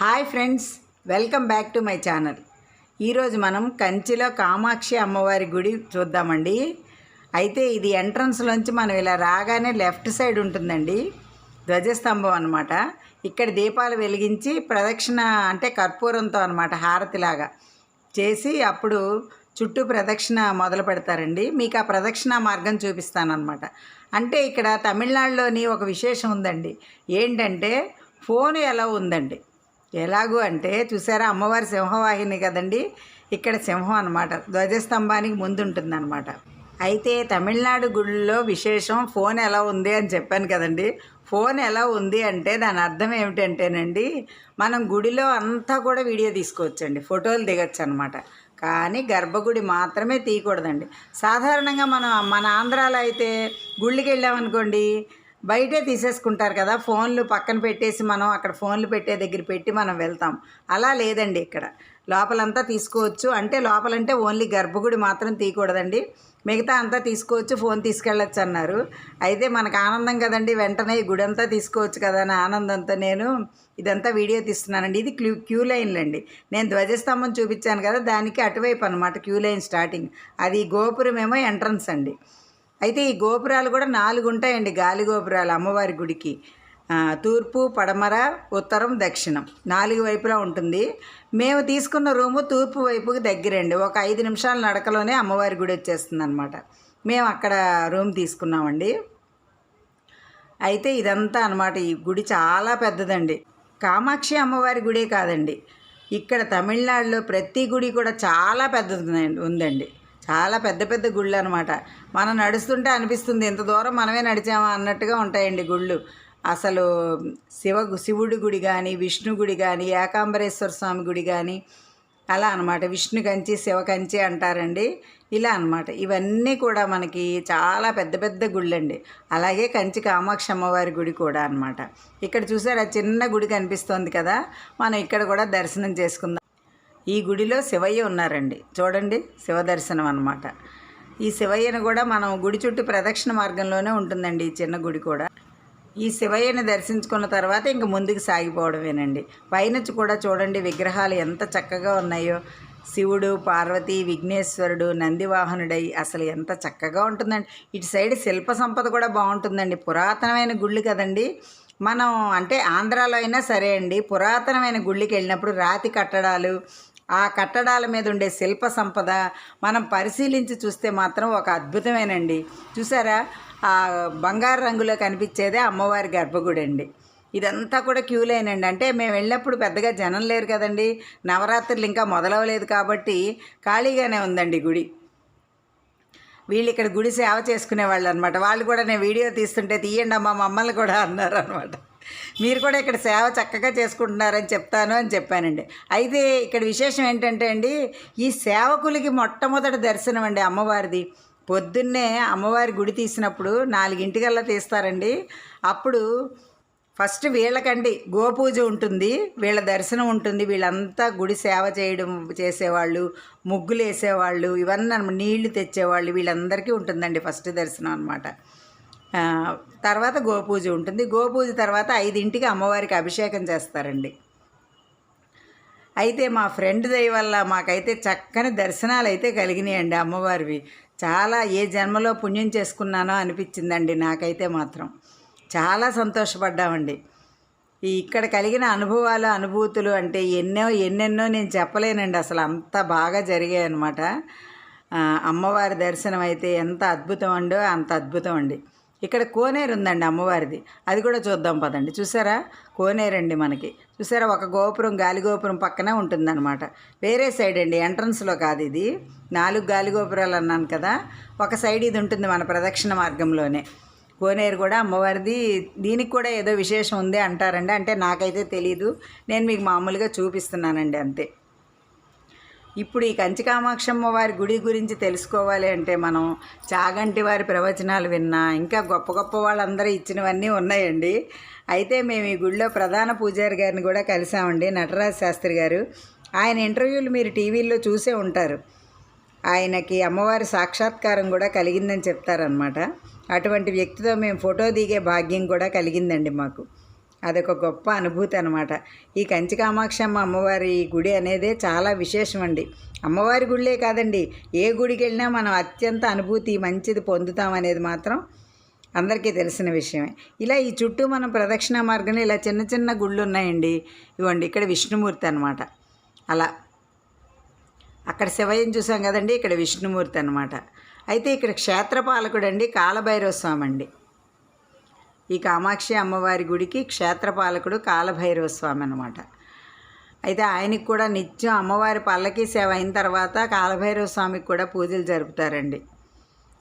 Hi friends welcome back to my channel. ఈరోజు మనం కంచిలో కామాక్షి అమ్మవారి గుడి చూద్దామండి. అయితే ఇది ఎంట్రన్స్లోంచి మనం ఇలా రాగానే లెఫ్ట్ సైడ్ ఉంటుందండి. ధ్వజస్తంభం అనమాట ఇక్కడ దీపాలు వెలిగించి ప్రదక్షిణ అంటే కర్పూరంతో అనమాట హారతిలాగా చేసి అప్పుడు చుట్టూ ప్రదక్షిణ మొదలు పెడతారండి. మీకు ఆ ప్రదక్షిణ మార్గం చూపిస్తానమాట అంటే ఇక్కడ తమిళనాడులోని ఒక విశేషం ఉందండి. ఏంటంటే ఫోన్ ఎలా ఉందండి? ఎలాగూ అంటే చూసారా అమ్మవారి సింహవాహిని కదండి? ఇక్కడ సింహం అనమాట ధ్వజస్తంభానికి ముందు ఉంటుందన్నమాట అయితే తమిళనాడు గుడిలో విశేషం ఫోన్ ఎలా ఉంది అని చెప్పాను కదండి. ఫోన్ ఎలా ఉంది అంటే దాని అర్థం ఏమిటంటేనండి మనం గుడిలో అంతా కూడా వీడియో తీసుకోవచ్చండి. ఫోటోలు దిగచ్చు అనమాట కానీ గర్భగుడి మాత్రమే తీయకూడదండి. సాధారణంగా మనం మన ఆంధ్రాలో అయితే గుళ్ళకి వెళ్ళామనుకోండి బయటే తీసేసుకుంటారు కదా ఫోన్లు పక్కన పెట్టేసి మనం అక్కడ ఫోన్లు పెట్టే దగ్గర పెట్టి మనం వెళ్తాం. అలా లేదండి ఇక్కడ. లోపలంతా తీసుకోవచ్చు. అంటే లోపలంటే ఓన్లీ గర్భగుడి మాత్రం తీయకూడదండి. మిగతా అంతా తీసుకోవచ్చు ఫోన్ తీసుకెళ్ళచ్చు అన్నారు. అయితే మనకు ఆనందం కదండి వెంటనే గుడి అంతా తీసుకోవచ్చు కదా అని ఆనందంతో నేను ఇదంతా వీడియో తీస్తున్నానండి. ఇది క్యూ క్యూ లైన్లు అండి నేను ధ్వజస్తంభం చూపించాను కదా దానికి అటువైపు అనమాట క్యూ లైన్ స్టార్టింగ్. అది గోపురం ఏమో ఎంట్రన్స్ అండి. అయితే ఈ గోపురాలు కూడా నాలుగు ఉంటాయండి గాలి గోపురాలు అమ్మవారి గుడికి. తూర్పు పడమర ఉత్తరం దక్షిణం. నాలుగు వైపులా ఉంటుంది. మేము తీసుకున్న రూము తూర్పు వైపుకి దగ్గరండి. ఒక ఐదు నిమిషాల నడకలోనే అమ్మవారి గుడి వచ్చేస్తుంది అనమాట మేము అక్కడ రూమ్ తీసుకున్నామండి. అయితే ఇదంతా అనమాట ఈ గుడి చాలా పెద్దదండి. కామాక్షి అమ్మవారి గుడే కాదండి. ఇక్కడ తమిళనాడులో ప్రతి గుడి కూడా చాలా పెద్దది ఉందండి. చాలా పెద్ద పెద్ద గుళ్ళు అనమాట మనం నడుస్తుంటే అనిపిస్తుంది ఇంత దూరం మనమే నడిచామా? అన్నట్టుగా ఉంటాయండి గుళ్ళు. అసలు శివ శివుడి గుడి కానీ విష్ణు గుడి కానీ ఏకాంబరేశ్వర స్వామి గుడి కానీ అలా అనమాట విష్ణు కంచి శివ కంచి అంటారండి. ఇలా అనమాట ఇవన్నీ కూడా మనకి చాలా పెద్ద పెద్ద గుళ్ళండి. అలాగే కంచి కామాక్షి అమ్మవారి గుడి కూడా అనమాట ఇక్కడ చూసారా చిన్న గుడి కనిపిస్తోంది కదా? మనం ఇక్కడ కూడా దర్శనం చేసుకుందాం. ఈ గుడిలో శివయ్య ఉన్నారండి. చూడండి శివ దర్శనం అనమాట ఈ శివయ్యను కూడా మనం గుడి చుట్టూ ప్రదక్షిణ మార్గంలోనే ఉంటుందండి ఈ చిన్న గుడి కూడా. ఈ శివయ్యని దర్శించుకున్న తర్వాత ఇంక ముందుకు సాగిపోవడమేనండి. పైనుంచి కూడా చూడండి విగ్రహాలు ఎంత చక్కగా ఉన్నాయో. శివుడు పార్వతి విఘ్నేశ్వరుడు నందివాహనుడై అసలు ఎంత చక్కగా ఉంటుందండి. ఇటు సైడ్ శిల్ప సంపద కూడా బాగుంటుందండి. పురాతనమైన గుళ్ళు కదండి. మనం అంటే ఆంధ్రాలో అయినా సరే అండి పురాతనమైన గుళ్ళకి వెళ్ళినప్పుడు రాతి కట్టడాలు ఆ కట్టడాల మీద ఉండే శిల్ప సంపద మనం పరిశీలించి చూస్తే మాత్రం ఒక అద్భుతమేనండి. చూసారా? ఆ బంగారు రంగులో కనిపించేదే అమ్మవారి గర్భగుడి అండి ఇదంతా కూడా క్యూ లైన్ అండి అంటే మేము వెళ్ళినప్పుడు పెద్దగా జనం లేరు కదండి. నవరాత్రులు ఇంకా మొదలవలేదు కాబట్టి ఖాళీగానే ఉందండి గుడి. వీళ్ళు ఇక్కడ గుడి సేవ చేసుకునే వాళ్ళు అనమాట వాళ్ళు కూడా నేను వీడియో తీస్తుంటే తీయండి అమ్మా మమ్మల్ని కూడా అన్నారు అనమాట మీరు కూడా ఇక్కడ సేవ చక్కగా చేసుకుంటున్నారని చెప్తాను అని చెప్పానండి. అయితే ఇక్కడ విశేషం ఏంటంటే అండి ఈ సేవకులకి మొట్టమొదటి దర్శనం అండి అమ్మవారిది. పొద్దున్నే అమ్మవారి గుడి తీసినప్పుడు నాలుగింటికల్లా తీస్తారండి. అప్పుడు ఫస్ట్ వీళ్ళకండి గోపూజ ఉంటుంది వీళ్ళ దర్శనం ఉంటుంది వీళ్ళంతా గుడి సేవ చేయడం చేసేవాళ్ళు ముగ్గులు వేసేవాళ్ళు ఇవన్నీ నీళ్ళు తెచ్చేవాళ్ళు వీళ్ళందరికీ ఉంటుందండి ఫస్ట్ దర్శనం అనమాట తర్వాత గోపూజ ఉంటుంది. గోపూజ తర్వాత ఐదింటికి అమ్మవారికి అభిషేకం చేస్తారండి. అయితే మా ఫ్రెండ్ దయ వల్ల మాకైతే చక్కని దర్శనాలు అయితే కలిగినాయండి అమ్మవారివి. చాలా ఏ జన్మలో పుణ్యం చేసుకున్నానో అనిపించిందండి నాకైతే మాత్రం. చాలా సంతోషపడ్డామండి. ఈ ఇక్కడ కలిగిన అనుభవాలు అనుభూతులు అంటే ఎన్నో ఎన్నెన్నో నేను చెప్పలేనండి. అసలు అంత బాగా జరిగాయి అనమాట అమ్మవారి దర్శనం అయితే ఎంత అద్భుతం అండో అంత అద్భుతం అండి. ఇక్కడ కోనేరు ఉందండి అమ్మవారిది. అది కూడా చూద్దాం పదండి. చూసారా? కోనేరండి మనకి. చూసారా? ఒక గోపురం గాలి గోపురం పక్కనే ఉంటుందన్నమాట. వేరే సైడ్ అండి ఎంట్రన్స్లో కాదు ఇది. నాలుగు గాలి గోపురాలు అన్నాను కదా ఒక సైడ్ ఇది ఉంటుంది మన ప్రదక్షిణ మార్గంలోనే. కోనేరు కూడా అమ్మవారిది. దీనికి కూడా ఏదో విశేషం ఉంది అంటారండి. అంటే నాకైతే తెలీదు. నేను మీకు మామూలుగా చూపిస్తున్నానండి అంతే. ఇప్పుడు ఈ కంచి కామాక్షమ్మ వారి గుడి గురించి తెలుసుకోవాలి అంటే మనం చాగంటి వారి ప్రవచనాలు విన్నా ఇంకా గొప్ప గొప్ప వాళ్ళందరూ ఇచ్చినవన్నీ ఉన్నాయండి. అయితే మేము ఈ గుడిలో ప్రధాన పూజారి గారిని కూడా కలిసామండి నటరాజ్ శాస్త్రి గారు. ఆయన ఇంటర్వ్యూలు మీరు టీవీల్లో చూసే ఉంటారు. ఆయనకి అమ్మవారి సాక్షాత్కారం కూడా కలిగిందని చెప్తారనమాట అటువంటి వ్యక్తితో మేము ఫోటో దిగే భాగ్యం కూడా కలిగిందండి మాకు. అదొక గొప్ప అనుభూతి అనమాట ఈ కంచి కామాక్షమ్మ అమ్మవారి గుడి అనేదే చాలా విశేషం అండి అమ్మవారి గుళ్ళే కాదండి ఏ గుడికి వెళ్ళినా మనం అత్యంత అనుభూతి మంచిది పొందుతాం అనేది మాత్రం అందరికీ తెలిసిన విషయమే. ఇలా ఈ చుట్టూ మనం ప్రదక్షిణ మార్గంలో ఇలా చిన్న చిన్న గుళ్ళు ఉన్నాయండి ఇవ్వండి ఇక్కడ విష్ణుమూర్తి అనమాట అలా. అక్కడ శివయ్యని చూసాం కదండి ఇక్కడ విష్ణుమూర్తి అనమాట అయితే ఇక్కడ క్షేత్రపాలకుడు అండి కాలభైరవ స్వామి అండి ఈ కామాక్షి అమ్మవారి గుడికి క్షేత్రపాలకుడు కాలభైరవ స్వామి అనమాట అయితే ఆయనకి కూడా నిత్యం అమ్మవారి పల్లకి సేవ అయిన తర్వాత కాలభైరవ స్వామికి కూడా పూజలు జరుపుతారండి.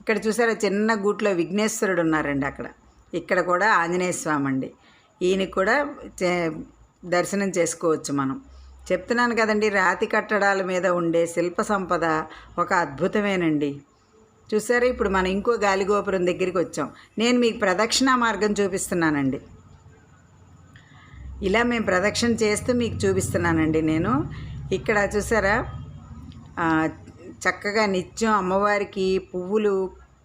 ఇక్కడ చూసారా చిన్న గూట్లో విఘ్నేశ్వరుడు ఉన్నారండి అక్కడ. ఇక్కడ కూడా ఆంజనేయ స్వామి అండి ఈయనకి కూడా చే- దర్శనం చేసుకోవచ్చు మనం. చెప్తున్నాను కదండి రాతి కట్టడాల మీద ఉండే శిల్ప సంపద ఒక అద్భుతమేనండి. చూసారా? ఇప్పుడు మనం ఇంకో గాలిగోపురం దగ్గరికి వచ్చాం. నేను మీకు ప్రదక్షిణ మార్గం చూపిస్తున్నానండి. ఇలా మేము ప్రదక్షిణ చేస్తూ మీకు చూపిస్తున్నానండి నేను. ఇక్కడ చూసారా? చక్కగా నిత్యం అమ్మవారికి పువ్వులు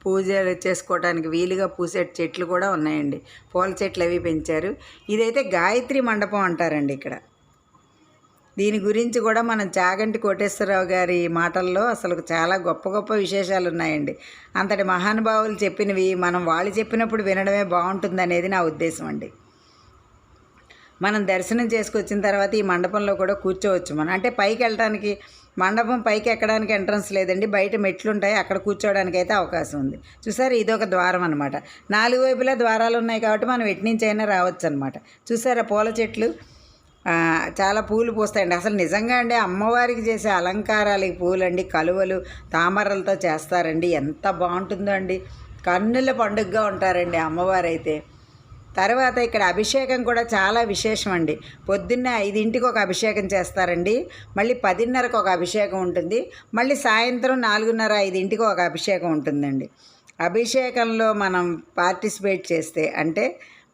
పూజలు చేసుకోవడానికి వీలుగా పూసే చెట్లు కూడా ఉన్నాయండి. పూల చెట్లు అవి పెంచారు. ఇదైతే గాయత్రి మండపం అంటారండి ఇక్కడ. దీని గురించి కూడా మనం చాగంటి కోటేశ్వరరావు గారి మాటల్లో అసలు చాలా గొప్ప గొప్ప విశేషాలు ఉన్నాయండి అంతటి మహానుభావులు చెప్పినవి మనం వాళ్ళు చెప్పినప్పుడు వినడమే బాగుంటుందనేది నా ఉద్దేశం అండి. మనం దర్శనం చేసుకొచ్చిన తర్వాత ఈ మండపంలో కూడా కూర్చోవచ్చు మనం. అంటే పైకి వెళ్ళడానికి మండపం పైకి ఎక్కడానికి ఎంట్రన్స్ లేదండి. బయట మెట్లు ఉంటాయి అక్కడ కూర్చోవడానికి అయితే అవకాశం ఉంది. చూసారా? ఇదొక ద్వారం అనమాట నాలుగు వైపులా ద్వారాలు ఉన్నాయి కాబట్టి మనం ఎట్నుంచైనా అయినా రావచ్చు అనమాట చూసారా? పూల చెట్లు. చాలా పూలు పూస్తాయండి. అసలు నిజంగా అండి అమ్మవారికి చేసే అలంకారాలు ఈ పూలండి కలువలు తామరలతో చేస్తారండి. ఎంత బాగుంటుందో అండి. కన్నుల పండుగగా ఉంటారండి అమ్మవారు అయితే తర్వాత ఇక్కడ అభిషేకం కూడా చాలా విశేషం అండి పొద్దున్నే ఐదింటికి ఒక అభిషేకం చేస్తారండి. మళ్ళీ పదిన్నరకు ఒక అభిషేకం ఉంటుంది. మళ్ళీ సాయంత్రం నాలుగున్నర ఐదింటికి ఒక అభిషేకం ఉంటుందండి. అభిషేకంలో మనం పార్టిసిపేట్ చేస్తే అంటే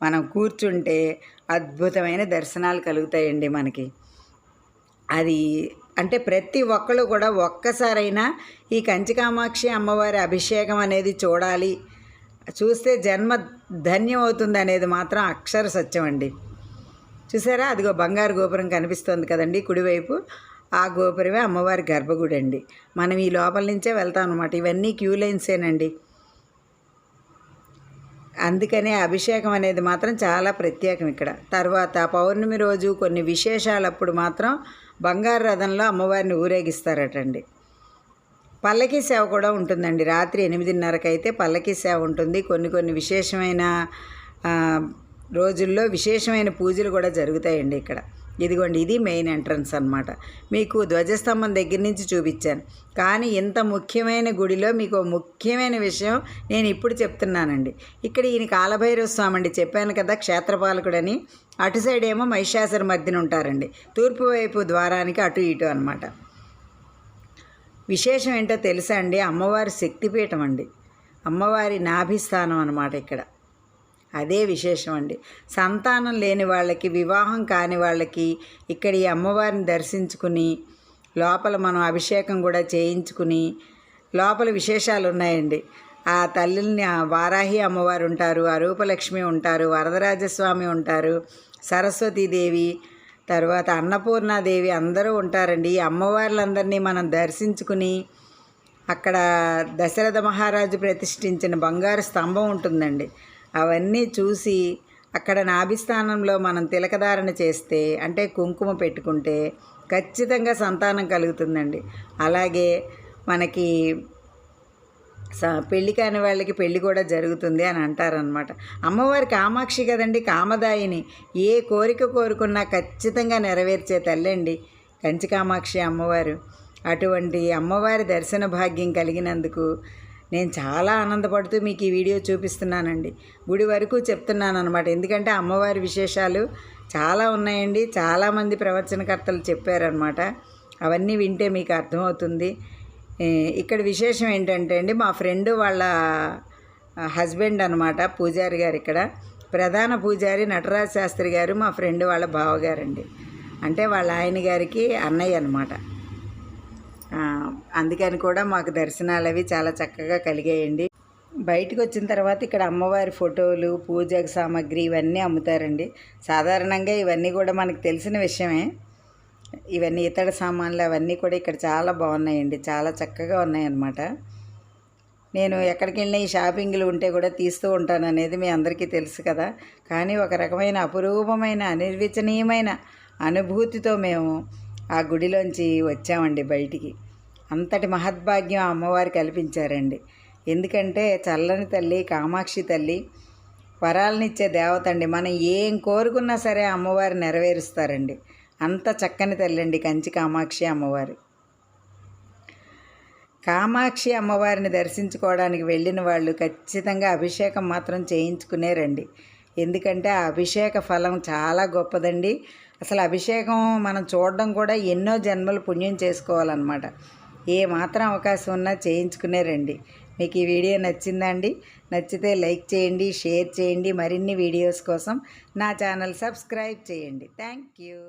మనం కూర్చుంటే అద్భుతమైన దర్శనాలు కలుగుతాయండి మనకి. అది అంటే ప్రతి ఒక్కళ్ళు కూడా ఒక్కసారైనా ఈ కంచి కామాక్షి అమ్మవారి అభిషేకం అనేది చూడాలి. చూస్తే జన్మ ధన్యం అవుతుంది అనేది మాత్రం అక్షర సత్యం అండి. చూసారా? అదిగో బంగారు గోపురం కనిపిస్తుంది కదండి కుడివైపు. ఆ గోపురమే అమ్మవారి గర్భగుడి అండి మనం ఈ లోపల నుంచే వెళ్తాం అనమాట ఇవన్నీ క్యూ లైన్సేనండి. అందుకనే అభిషేకం అనేది మాత్రం చాలా ప్రత్యేకం ఇక్కడ. తర్వాత పౌర్ణమి రోజు కొన్ని విశేషాలప్పుడు మాత్రం బంగారు రథంలో అమ్మవారిని ఊరేగిస్తారటండి. పల్లకీ సేవ కూడా ఉంటుందండి. రాత్రి ఎనిమిదిన్నరకు అయితే పల్లకీ సేవ ఉంటుంది. కొన్ని కొన్ని విశేషమైన రోజుల్లో విశేషమైన పూజలు కూడా జరుగుతాయండి ఇక్కడ. ఇదిగోండి ఇది మెయిన్ ఎంట్రన్స్ అనమాట మీకు ధ్వజస్తంభం దగ్గర నుంచి చూపించాను. కానీ ఇంత ముఖ్యమైన గుడిలో మీకు ముఖ్యమైన విషయం నేను ఇప్పుడు చెప్తున్నానండి. ఇక్కడ ఈయన కాలభైరవ స్వామి అండి చెప్పాను కదా క్షేత్రపాలకుడని. అటు సైడ్ ఏమో మహిషాసుర మధ్యన ఉంటారండి. తూర్పు వైపు ద్వారానికి అటు ఇటు అనమాట విశేషం ఏంటో తెలుసా అండి? అమ్మవారి శక్తిపీఠం అండి. అమ్మవారి నాభిస్థానం అనమాట ఇక్కడ. అదే విశేషం అండి సంతానం లేని వాళ్ళకి వివాహం కాని వాళ్ళకి ఇక్కడ ఈ అమ్మవారిని దర్శించుకుని లోపల మనం అభిషేకం కూడా చేయించుకుని లోపల విశేషాలు ఉన్నాయండి. ఆ తల్లిని వారాహి అమ్మవారు ఉంటారు అరూపలక్ష్మి ఉంటారు వరదరాజస్వామి ఉంటారు సరస్వతీదేవి తర్వాత అన్నపూర్ణాదేవి అందరూ ఉంటారండి. ఈ అమ్మవార్లందరినీ మనం దర్శించుకుని అక్కడ దశరథ మహారాజు ప్రతిష్ఠించిన బంగారు స్తంభం ఉంటుందండి. అవన్నీ చూసి అక్కడ నాభిస్థానంలో మనం తిలకధారణ చేస్తే అంటే కుంకుమ పెట్టుకుంటే ఖచ్చితంగా సంతానం కలుగుతుందండి. అలాగే మనకి స పెళ్ళి కాని వాళ్ళకి పెళ్ళి కూడా జరుగుతుంది అని అంటారనమాట అమ్మవారి కామాక్షి కదండి కామదాయిని. ఏ కోరిక కోరుకున్నా ఖచ్చితంగా నెరవేర్చే తల్లండి కంచి కామాక్షి అమ్మవారు. అటువంటి అమ్మవారి దర్శన భాగ్యం కలిగినందుకు నేను చాలా ఆనందపడుతూ మీకు ఈ వీడియో చూపిస్తున్నానండి. గుడి వరకు చెప్తున్నాను అనమాట ఎందుకంటే అమ్మవారి విశేషాలు చాలా ఉన్నాయండి. చాలామంది ప్రవచనకర్తలు చెప్పారనమాట అవన్నీ వింటే మీకు అర్థమవుతుంది. ఇక్కడ విశేషం ఏంటంటే అండి మా ఫ్రెండ్ వాళ్ళ హస్బెండ్ అనమాట పూజారి గారు ఇక్కడ. ప్రధాన పూజారి నటరాజ్ శాస్త్రి గారు మా ఫ్రెండ్ వాళ్ళ బావగారండి. అంటే వాళ్ళ ఆయన గారికి అన్నయ్య అనమాట అందుకని కూడా మాకు దర్శనాలు అవి చాలా చక్కగా కలిగాయండి. బయటకు వచ్చిన తర్వాత ఇక్కడ అమ్మవారి ఫోటోలు పూజకు సామాగ్రి ఇవన్నీ అమ్ముతారండి. సాధారణంగా ఇవన్నీ కూడా మనకు తెలిసిన విషయమే. ఇవన్నీ ఇతర సామాన్లు అవన్నీ కూడా ఇక్కడ చాలా బాగున్నాయండి. చాలా చక్కగా ఉన్నాయన్నమాట. నేను ఎక్కడికి వెళ్ళినా ఈ షాపింగ్లు ఉంటే కూడా తీస్తూ ఉంటాను అనేది మీ అందరికీ తెలుసు కదా. కానీ ఒక రకమైన అపురూపమైన అనిర్వచనీయమైన అనుభూతితో మేము ఆ గుడిలోంచి వచ్చామండి బయటికి. అంతటి మహద్భాగ్యం ఆ అమ్మవారు కల్పించారండి. ఎందుకంటే చల్లని తల్లి కామాక్షి తల్లి వరాలనిచ్చే దేవత అండి. మనం ఏం కోరుకున్నా సరే అమ్మవారు నెరవేరుస్తారండి. అంత చక్కని తల్లి అండి కంచి కామాక్షి అమ్మవారు. కామాక్షి అమ్మవారిని దర్శించుకోవడానికి వెళ్ళిన వాళ్ళు ఖచ్చితంగా అభిషేకం మాత్రం చేయించుకునే రండి ఎందుకంటే ఆ అభిషేక ఫలం చాలా గొప్పదండి. అసలు అభిషేకం మనం చూడడం కూడా ఎన్నో జన్మలు పుణ్యం చేసుకోవాలన్నమాట. ఏ మాత్రం అవకాశం ఉన్నా చేయించుకునే రండి. మీకు ఈ వీడియో నచ్చిందండి నచ్చితే లైక్ చేయండి షేర్ చేయండి. మరిన్ని వీడియోస్ కోసం నా ఛానల్ సబ్స్క్రైబ్ చేయండి. Thank you.